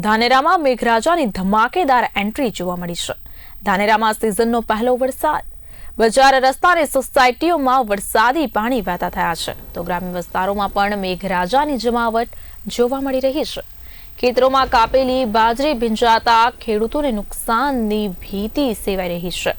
ધાનેરામાં મેઘરાજાની ધમાકેદાર એન્ટ્રી જોવા મળી છે. ધાનેરામાં સિઝનનો પહેલો વરસાદ. બજાર રસ્તા અને સોસાયટીઓમાં વરસાદી પાણી વહેતા થયા છે. તો ગ્રામ્ય વિસ્તારોમાં પણ મેઘરાજાની જમાવટ જોવા મળી રહી છે. ખેતરોમાં કાપેલી બાજરી ભીંજાતા ખેડૂતોને નુકસાનની ભીતિ સેવાઈ રહી છે.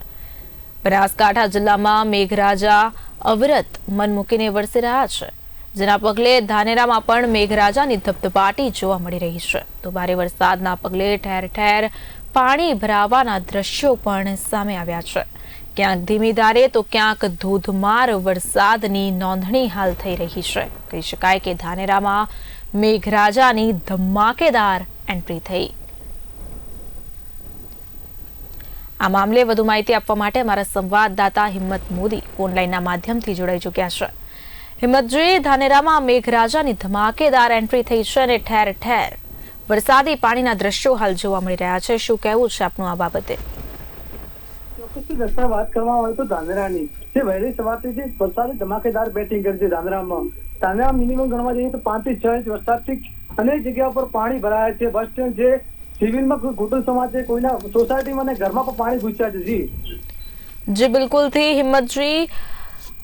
બનાસકાંઠા જિલ્લામાં મેઘરાજા અવિરત મન મૂકીને વરસી રહ્યા છે. જેના પગલે ધાનેરામાં પણ મેઘરાજાની ધબધબાટી જોવા મળી રહી છે. તો ભારે વરસાદના પગલે ઠેર ઠેર પાણી ભરાવાના દ્રશ્યો પણ સામે આવ્યા છે. ક્યાંક ધીમી ધારે તો ક્યાંક ધોધમાર વરસાદની નોંધણી હાલ થઈ રહી છે. કહી શકાય કે ધાનેરામાં મેઘરાજાની ધમાકેદાર એન્ટ્રી થઈ. આ મામલે વધુ માહિતી આપવા માટે અમારા સંવાદદાતા હિંમત મોદી ઓનલાઈનના માધ્યમથી જોડાઈ ચૂક્યા છે. હિંમતજી ધાનેરામાં મેઘરાજાની ધમાકેદાર એન્ટ્રી થઈ છે અને ઠેર ઠેર. વરસાદી પાણીના દ્રશ્યો હાલ જોવા મળી રહ્યા છે. શું કહેવું છે આપનું આ બાબતે? ચોક્કસથી વાત કરવામાં આવે તો ધાનેરાની. જે વહેલી સવારથી જે વરસાદે ધમાકેદાર બેટિંગ કરી છે ધાનેરામાં. ધાનેરા મિનિમમ ગણવા જઈએ તો પાંચથી છ ઇંચ વરસાદથી અનેક જગ્યા પર પાણી ભરાયા છે. બસ સ્ટેન્ડ છે સિવિલમાં કોઈ કુટુંબ સમાજ છે કોઈના સોસાયટીમાં અને ઘરમાં પણ પાણી ઘૂસ્યા છે. જી. જી બિલકુલથી હિંમતજી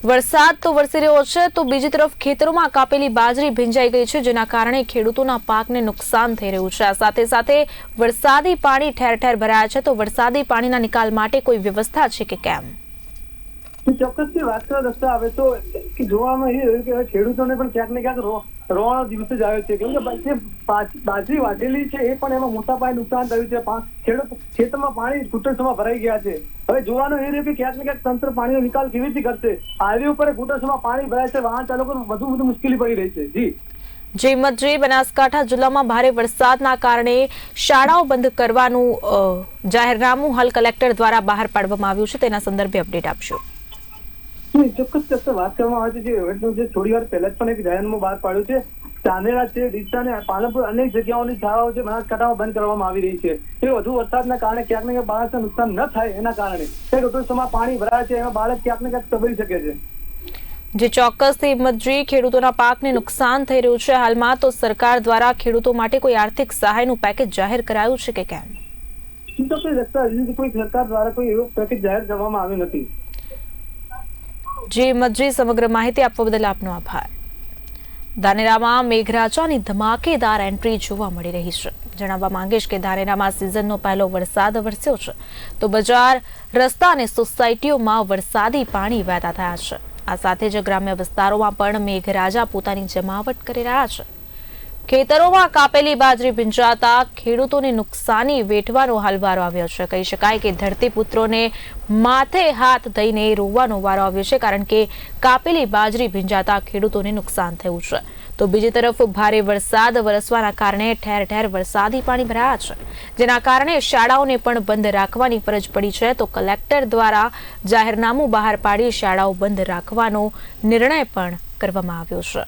વરસાદ તો વરસી રહ્યો છે, તો બીજી તરફ ખેતરોમાં કાપેલી બાજરી ભીંજાઈ ગઈ છે, જેના કારણે ખેડૂતોના પાકને નુકસાન થઈ રહ્યું છે. આ સાથે સાથે વરસાદી પાણી ઠેર ઠેર ભરાયા છે, તો વરસાદી પાણીના નિકાલ માટે કોઈ વ્યવસ્થા છે કે કેમ? ચોક્કસથી વાત રસ્તા આવે તો જોવામાં એ કે ખેડૂતોને પણ ક્યાંક ને ક્યાંક રોવાનો દિવસ જ આવ્યો છે. કેમ કે બાજરી વાઢેલી છે, એ પણ એમાં મોટા પાયે નુકસાન થયું છે. ખેડૂત ખેતરમાં પાણી ઘૂંટણસમાં ભરાઈ ગયા છે. હવે જોવાનું એ રહ્યું કે ક્યાંક ને ક્યાંક તંત્ર પાણીનો નિકાલ કેવી રીતે કરશે? હાઈવે ઉપર ઘૂંટણસમાં પાણી ભરાય છે, વાહન ચાલકોને વધુ વધુ મુશ્કેલી પડી રહી છે. જી. જે હિંમતજી બનાસકાંઠા જિલ્લામાં ભારે વરસાદના કારણે શાળાઓ બંધ કરવાનું જાહેરનામું હાલ કલેક્ટર દ્વારા બહાર પાડવામાં આવ્યું છે. તેના સંદર્ભે અપડેટ આપશો. ચોક્કસ ચોક્કસ વાત કરવામાં આવે છે જે થોડી વાર પહેલા જ પણ એક જાહેરમાં બહાર પાડ્યું છે. ચાંદેરા છે ડીસા અને પાલનપુર અનેક જગ્યાઓની શાળાઓ છે બનાસકાંઠામાં બંધ કરવામાં આવી રહી છે. એ વધુ વરસાદના કારણે ક્યાંક ને ક્યાંક બાળકને નુકસાન ન થાય એના કારણે. તે ઋતુસમાં પાણી ભરાય છે એમાં બાળક ક્યાંક ને ક્યાંક તબરી શકે છે. જે ચોક્કસથી હિંમતજી ખેડૂતોના પાકને નુકસાન થઈ રહ્યું છે. હાલમાં તો સરકાર દ્વારા ખેડૂતો માટે કોઈ આર્થિક સહાયનું પેકેજ જાહેર કરાયું છે કે કેમ? કોઈ સરકાર દ્વારા કોઈ એવો પેકેજ જાહેર કરવામાં આવ્યું નથી. જી હિંમતજી સમગ્ર માહિતી આપવા બદલ આપનો આભાર. ધાનેરામાં મેઘરાજાની ધમાકેદાર એન્ટ્રી જોવા મળી રહી છે. જણાવવા માંગીશ કે ધાનેરામાં સિઝનનો પહેલો વરસાદ વરસ્યો છે. તો બજાર, રસ્તા અને સોસાયટીઓમાં વરસાદી પાણી વહેતા થયા છે. આ સાથે જ ગ્રામ્ય વિસ્તારોમાં પણ મેઘરાજા પોતાની જમાવટ કરી રહ્યા છે. ખેતરોમાં કાપેલી બાજરી ભીંજાતા ખેડૂતોને નુકસાની વેઠવાનો હાલ વારો આવ્યો છે. કહી શકાય કે ધરતીપુત્રોને માથે હાથ દઈને રોવાનો વારો આવ્યો છે કારણ કે કાપેલી બાજરી ભીંજાતા ખેડૂતોને નુકસાન થયું છે. તો બીજી તરફ ભારે વરસાદ વરસવાના કારણે ઠેર ઠેર વરસાદી પાણી ભરાયા છે. જેના કારણે શાળાઓને પણ બંધ રાખવાની ફરજ પડી છે. તો કલેક્ટર દ્વારા જાહેરનામું બહાર પાડી શાળાઓ બંધ રાખવાનો નિર્ણય પણ કરવામાં આવ્યો છે.